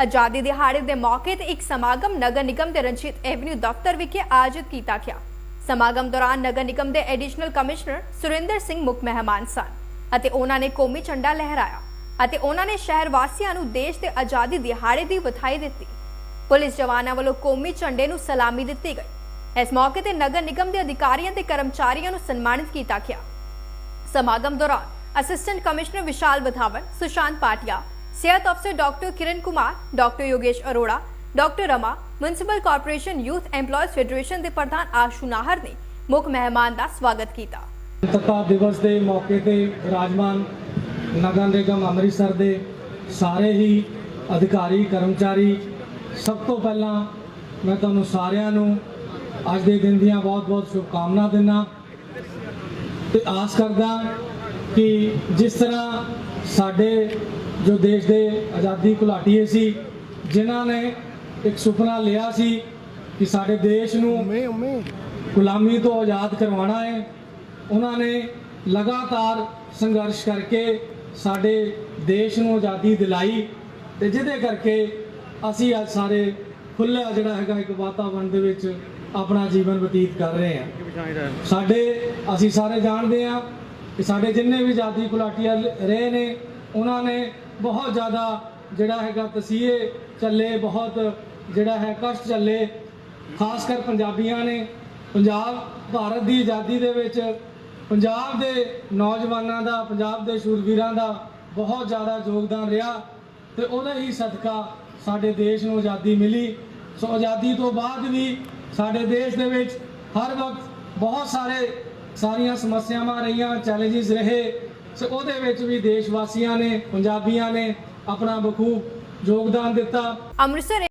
ਆਜ਼ਾਦੀ ਦਿਹਾੜੇ ਦੇ ਮੌਕੇ ਤੇ ਇੱਕ ਸਮਾਗਮ ਨਗਰ ਨਿਗਮ ਦੇ ਰਣਜੀਤ ਐਵਨਿਊ ਦਫ਼ਤਰ ਵਿਖੇ ਆਯੋਜਿਤ ਕੀਤਾ ਗਿਆ। ਸਮਾਗਮ ਦੌਰਾਨ ਨਗਰ ਨਿਗਮ ਦੇ ਐਡੀਸ਼ਨਲ ਕਮਿਸ਼ਨਰ ਸੁਰਿੰਦਰ ਸਿੰਘ ਮੁੱਖ ਮਹਿਮਾਨ ਸਨ ਅਤੇ ਉਹਨਾਂ ਨੇ ਕੌਮੀ ਝੰਡਾ ਲਹਿਰਾਇਆ ਅਤੇ ਉਹਨਾਂ ਨੇ ਸ਼ਹਿਰ ਵਾਸੀਆਂ ਨੂੰ ਦੇਸ਼ ਦੇ ਆਜ਼ਾਦੀ ਦਿਹਾੜੇ ਦੀ ਵਧਾਈ ਦਿੱਤੀ। ਪੁਲਿਸ ਜਵਾਨਾਂ ਵੱਲੋਂ ਕੌਮੀ ਝੰਡੇ ਨੂੰ ਸਲਾਮੀ ਦਿੱਤੀ ਗਈ। ਇਸ ਮੌਕੇ ਤੇ ਨਗਰ ਨਿਗਮ ਦੇ ਅਧਿਕਾਰੀਆਂ ਤੇ ਕਰਮਚਾਰੀਆਂ ਨੂੰ ਸਨਮਾਨਿਤ ਕੀਤਾ ਗਿਆ। ਸਮਾਗਮ ਦੌਰਾਨ ਅਸਿਸਟੈਂਟ ਕਮਿਸ਼ਨਰ ਵਿਸ਼ਾਲ ਵਧਾਵਨ, ਸੁਸ਼ਾਂਤ ਪਾਟਿਆ ਸਿਹਤ ਅਫਸਰ doctor Kiran Kumar doctor Yogesh Arora doctor Rama municipal corporation youth EMPLOYEES federation ਦੇ ਪ੍ਰਧਾਨ ਆਸ਼ੂ ਨਾਹਰ ਨੇ ਮੁੱਖ ਮਹਿਮਾਨ ਦਾ ਸਵਾਗਤ ਕੀਤਾ। ਸੁਤੰਤਰਤਾ ਦਿਵਸ ਦੇ ਮੌਕੇ ਤੇ ਵਿਰਾਜਮਾਨ ਨਗਰ ਨਿਗਮ ਅੰਮ੍ਰਿਤਸਰ ਦੇ ਸਾਰੇ ਹੀ ਅਧਿਕਾਰੀ, ਕਰਮਚਾਰੀ, ਸਭ ਤੋਂ ਪਹਿਲਾਂ ਮੈਂ ਤੁਹਾਨੂੰ ਸਾਰਿਆਂ ਨੂੰ ਅੱਜ ਦੇ ਦਿਨ ਦੀਆਂ ਬਹੁਤ-ਬਹੁਤ ਸ਼ੁਭਕਾਮਨਾ ਦਿੰਦਾ ਤੇ ਆਸ ਕਰਦਾ ਕਿ ਜਿਸ ਤਰ੍ਹਾਂ ਸਾਡੇ ਜੋ ਦੇਸ਼ ਦੇ ਆਜ਼ਾਦੀ ਘੁਲਾਟੀਏ ਸੀ ਜਿਨ੍ਹਾਂ ਨੇ ਇੱਕ ਸੁਪਨਾ ਲਿਆ ਸੀ ਕਿ ਸਾਡੇ ਦੇਸ਼ ਨੂੰ ਗੁਲਾਮੀ ਤੋਂ ਆਜ਼ਾਦ ਕਰਵਾਉਣਾ ਹੈ। ਉਹਨਾਂ ਨੇ ਲਗਾਤਾਰ ਸੰਘਰਸ਼ ਕਰਕੇ ਸਾਡੇ ਦੇਸ਼ ਨੂੰ ਆਜ਼ਾਦੀ ਦਿਲਾਈ ਤੇ ਜਿਹਦੇ ਕਰਕੇ ਅਸੀਂ ਅੱਜ ਸਾਰੇ ਖੁੱਲ੍ਹਾ ਜਿਹੜਾ ਹੈਗਾ ਇੱਕ ਵਾਤਾਵਰਣ ਦੇ ਵਿੱਚ ਆਪਣਾ ਜੀਵਨ ਬਤੀਤ ਕਰ ਰਹੇ ਹਾਂ। ਸਾਡੇ ਅਸੀਂ ਸਾਰੇ ਜਾਣਦੇ ਹਾਂ ਕਿ ਸਾਡੇ ਜਿੰਨੇ ਵੀ ਆਜ਼ਾਦੀ ਘੁਲਾਟੀਆ ਰਹੇ ਨੇ ਉਹਨਾਂ ਨੇ ਬਹੁਤ ਜ਼ਿਆਦਾ ਜਿਹੜਾ ਹੈਗਾ ਤਸੀਹੇ ਚੱਲੇ, ਬਹੁਤ ਜਿਹੜਾ ਹੈ ਕਸ਼ਟ ਚੱਲੇ। ਖਾਸ ਕਰ ਪੰਜਾਬੀਆਂ ਨੇ ਪੰਜਾਬ, ਭਾਰਤ ਦੀ ਆਜ਼ਾਦੀ ਦੇ ਵਿੱਚ ਪੰਜਾਬ ਦੇ ਨੌਜਵਾਨਾਂ ਦਾ, ਪੰਜਾਬ ਦੇ ਸ਼ੂਰਵੀਰਾਂ ਦਾ ਬਹੁਤ ਜ਼ਿਆਦਾ ਯੋਗਦਾਨ ਰਿਹਾ ਤੇ ਉਹਦਾ ਹੀ ਸਦਕਾ ਸਾਡੇ ਦੇਸ਼ ਨੂੰ ਆਜ਼ਾਦੀ ਮਿਲੀ। ਸੋ ਆਜ਼ਾਦੀ ਤੋਂ ਬਾਅਦ ਵੀ ਸਾਡੇ ਦੇਸ਼ ਦੇ ਵਿੱਚ ਹਰ ਵਕਤ ਬਹੁਤ ਸਾਰੇ ਸਾਰੀਆਂ ਸਮੱਸਿਆਵਾਂ ਰਹੀਆਂ ਚੈਲੰਜਸ ਰਹੇ। ਸੋ ਉਹਦੇ ਵਿੱਚ ਵੀ ਦੇਸ਼ ਵਾਸੀਆਂ ਨੇ ਪੰਜਾਬੀਆਂ ਨੇ ਆਪਣਾ ਬਖੂਬ ਯੋਗਦਾਨ ਦਿੱਤਾ। ਅੰਮ੍ਰਿਤਸਰ